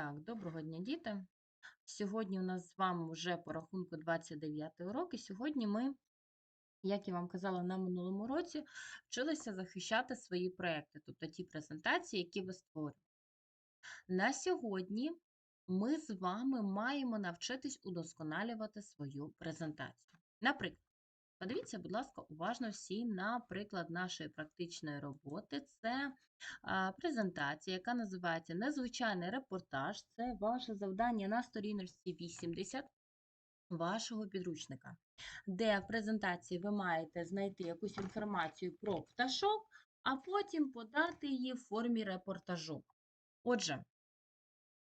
Так, доброго дня, діти. Сьогодні у нас з вами вже по рахунку 29 урок, і сьогодні ми, як я вам казала на минулому році, вчилися захищати свої проекти, тобто ті презентації, які ви створюєте. На сьогодні ми з вами маємо навчитись удосконалювати свою презентацію. Наприклад, подивіться, будь ласка, уважно всі на приклад нашої практичної роботи. Це презентація, яка називається Незвичайний репортаж. Це ваше завдання на сторіночці 80 вашого підручника, де в презентації ви маєте знайти якусь інформацію про пташок, а потім подати її в формі репортажу. Отже,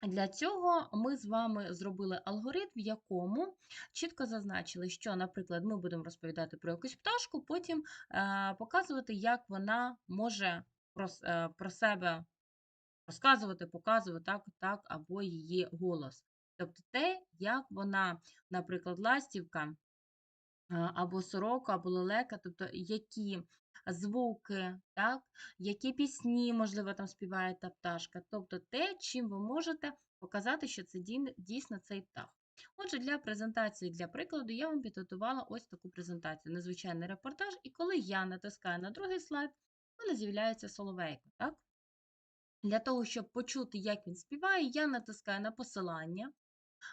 для цього ми з вами зробили алгоритм, в якому чітко зазначили, що, наприклад, ми будемо розповідати про якусь пташку, потім е, показувати, як вона може про, е, про себе розказувати, показувати так, так, або її голос. Тобто те, як вона, наприклад, ластівка або сорока, або лелека, тобто які звуки, так, які пісні, можливо, там співає та пташка, тобто те, чим ви можете показати, що це дійсно цей птах. Отже, для презентації, для прикладу, я вам підготувала ось таку презентацію, незвичайний репортаж, і коли я натискаю на другий слайд, в мене з'являється соловейко, так? Для того, щоб почути, як він співає, я натискаю на посилання.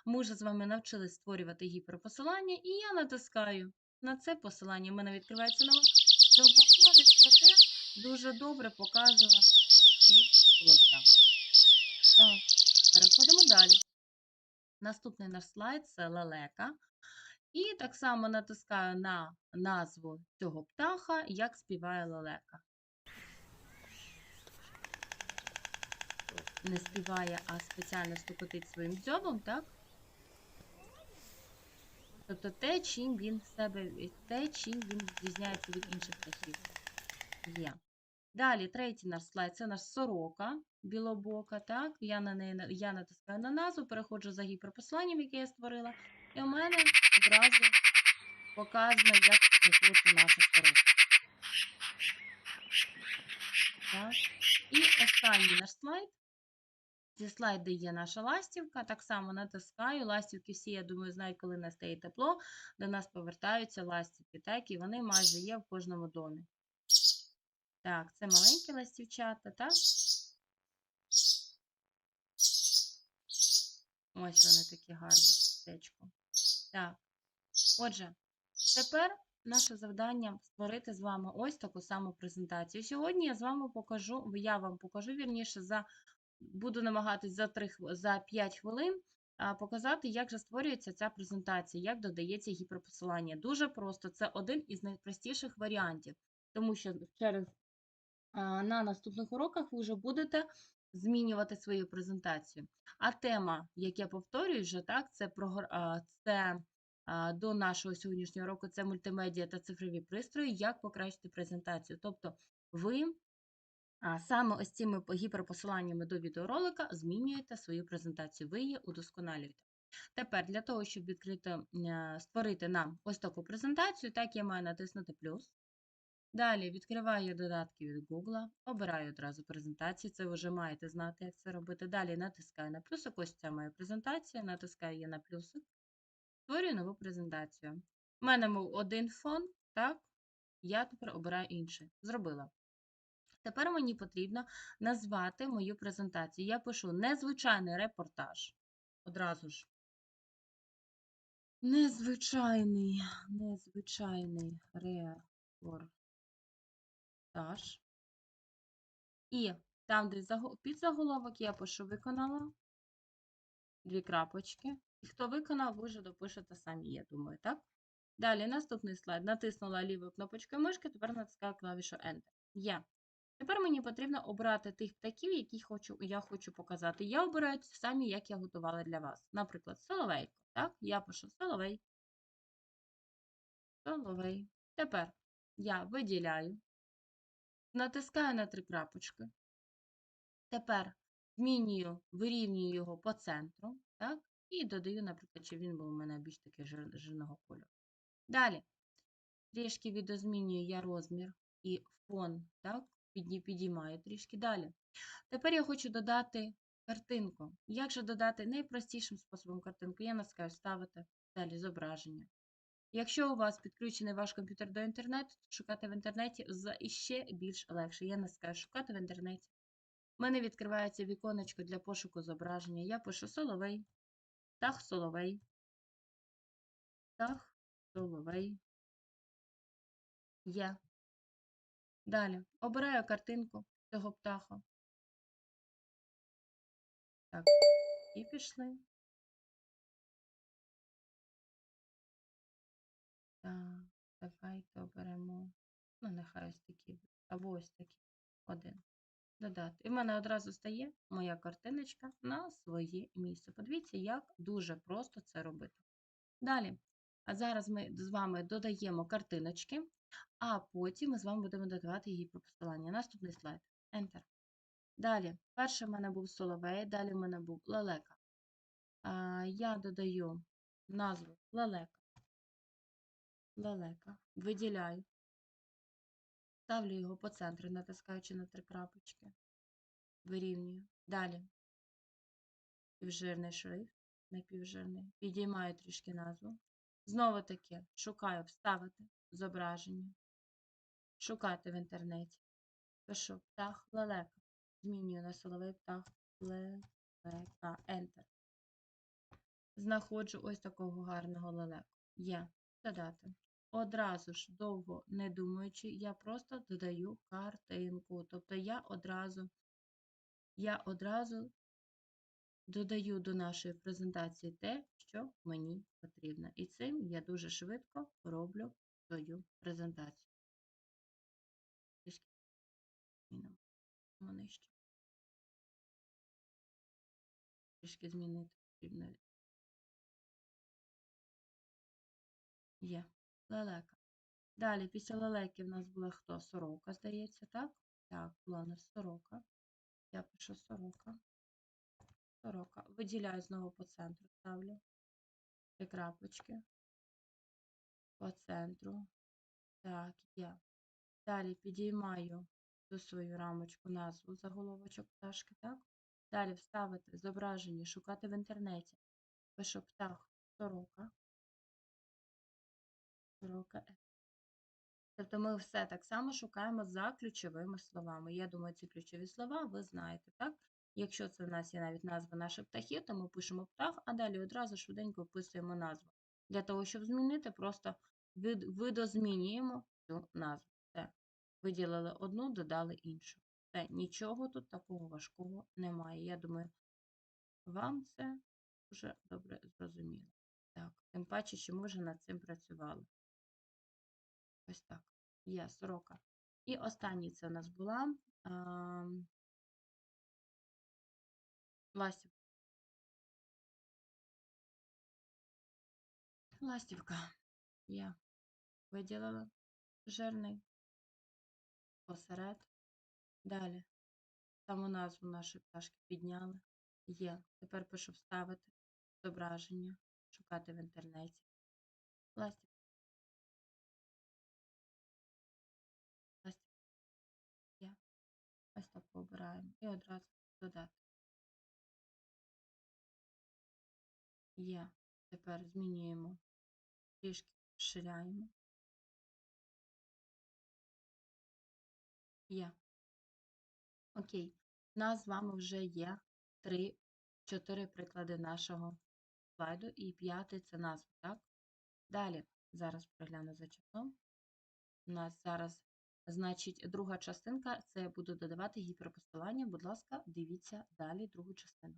Ми вже з вами навчились створювати гіперпосилання, і я натискаю на це посилання. У мене відкривається нова дуже добре показує солов'я. Так, переходимо далі. Наступний наш слайд це лелека. І так само натискаю на назву цього птаха, як співає лелека. Не співає, а спеціально стукотить своїм дзьобом, так? Тобто те, чим він себе, те, чим він відрізняється від інших птахів. Є. Далі, третій наш слайд це наш сорока білобока. Так? Я, на неї, я натискаю на назву, переходжу за гіперпосланням, яке я створила, і у мене одразу показано, як виходить наша сорока. Так. І останній наш слайд. Зі слайду є наша ластівка. Так само натискаю. Ластівки всі, я думаю, знають, коли настає тепло, до нас повертаються ластівки. Так, і вони майже є в кожному домі. Так, це маленькі ластівчата, так? Ось вони такі гарні сердечко. Так. Отже, тепер наше завдання створити з вами ось таку саму презентацію. Сьогодні я з вами покажу, я вам покажу вірніше за буду намагатись за 3, за 5 хвилин показати, як же створюється ця презентація, як додається гіперпосилання. Дуже просто, це один із найпростіших варіантів, тому що через на наступних уроках ви вже будете змінювати свою презентацію. А тема, як я повторюю вже, так, це, прогр- це до нашого сьогоднішнього року це мультимедіа та цифрові пристрої, як покращити презентацію. Тобто ви саме ось цими гіперпосиланнями до відеоролика змінюєте свою презентацію, ви її удосконалюєте. Тепер для того, щоб відкрити, створити нам ось таку презентацію, так я маю натиснути плюс. Далі відкриваю додатки від Google, обираю одразу презентацію, це ви вже маєте знати, як це робити. Далі натискаю на плюсик, ось ця моя презентація, натискаю її на плюсик, створюю нову презентацію. У мене був один фон, так, я тепер обираю інший. Зробила. Тепер мені потрібно назвати мою презентацію. Я пишу незвичайний репортаж. Одразу ж. Незвичайний, незвичайний репортаж. І там, де під заголовок, я пишу виконала. Дві крапочки. І хто виконав, ви вже допишете самі, я думаю, так? Далі наступний слайд. Натиснула лівою кнопочкою мишки, тепер натискаю клавішу Enter. Є. Тепер мені потрібно обрати тих птахів, які хочу, я хочу показати. Я обираю самі, як я готувала для вас. Наприклад, соловейко. Так? Я пишу соловей. Соловей. Тепер я виділяю, натискаю на три крапочки. Тепер змінюю, вирівнюю його по центру. Так? І додаю, наприклад, щоб він був у мене більш таки жир- жирного кольору. Далі. Трішки відозмінюю я розмір і фон, так? підіймаю трішки далі. Тепер я хочу додати картинку. Як же додати найпростішим способом картинку? Я натискаю ставити далі зображення. Якщо у вас підключений ваш комп'ютер до інтернету, то шукати в інтернеті іще більш легше. Я натискаю шукати в інтернеті. У мене відкривається віконечко для пошуку зображення. Я пишу соловей, птах соловей, птах соловей. Є. Далі обираю картинку цього птаха. Так, і пішли. Так, давайте оберемо. Ну, нехай ось такі. Або ось такі. Один. Додати. І в мене одразу стає моя картиночка на своє місце. Подивіться, як дуже просто це робити. Далі. А зараз ми з вами додаємо картиночки, а потім ми з вами будемо додавати її про посилання. Наступний слайд. Enter. Далі. Перший в мене був соловей, далі в мене був лелека. Я додаю назву лелека. Лелека. Виділяю. Ставлю його по центру, натискаючи на три крапочки. Вирівнюю. Далі. Півжирний шрифт, напівжирний. Підіймаю трішки назву. Знову таки шукаю вставити зображення. Шукати в інтернеті. Пишу птах лелека. Змінюю на соловей птах лелека. Enter. Знаходжу ось такого гарного лелеку. Є. Додати. Одразу ж, довго не думаючи, я просто додаю картинку. Тобто я одразу, я одразу додаю до нашої презентації те, що мені потрібно. І цим я дуже швидко роблю свою презентацію. Трішки змінити потрібно. Є. Лелека. Далі, після лелеки в нас була хто? Сорока, здається, так? Так, була у нас сорока. Я пишу сорока. Сорока. Виділяю знову по центру, ставлю. Три крапочки. По центру. Так, є. Далі підіймаю ту свою рамочку назву заголовочок пташки, так? Далі вставити зображення, шукати в інтернеті. Пишу птах сорока. Сорока. Тобто ми все так само шукаємо за ключовими словами. Я думаю, ці ключові слова ви знаєте, так? Якщо це в нас є навіть назва наших птахів, то ми пишемо птах, а далі одразу швиденько вписуємо назву. Для того, щоб змінити, просто видозмінюємо цю назву. Все. Виділили одну, додали іншу. Все, нічого тут такого важкого немає. Я думаю, вам це дуже добре зрозуміло. Так, тим паче, що ми вже над цим працювали. Ось так. Є сорока. І останній це у нас була ластівка. Ластівка. Є. Виділила жирний посеред. Далі. Саму назву нашої пташки підняли. Є. Тепер пишу вставити зображення, шукати в інтернеті. Ластівка. Так обираємо і одразу додати. Є. Тепер змінюємо, трішки розширяємо. Є. Окей. У нас з вами вже є три, чотири приклади нашого слайду, і п'ятий це назва, так? Далі, зараз пригляну за часом. У нас зараз Значить, друга частинка це буду додавати гіперпосилання. Будь ласка, дивіться далі другу частину.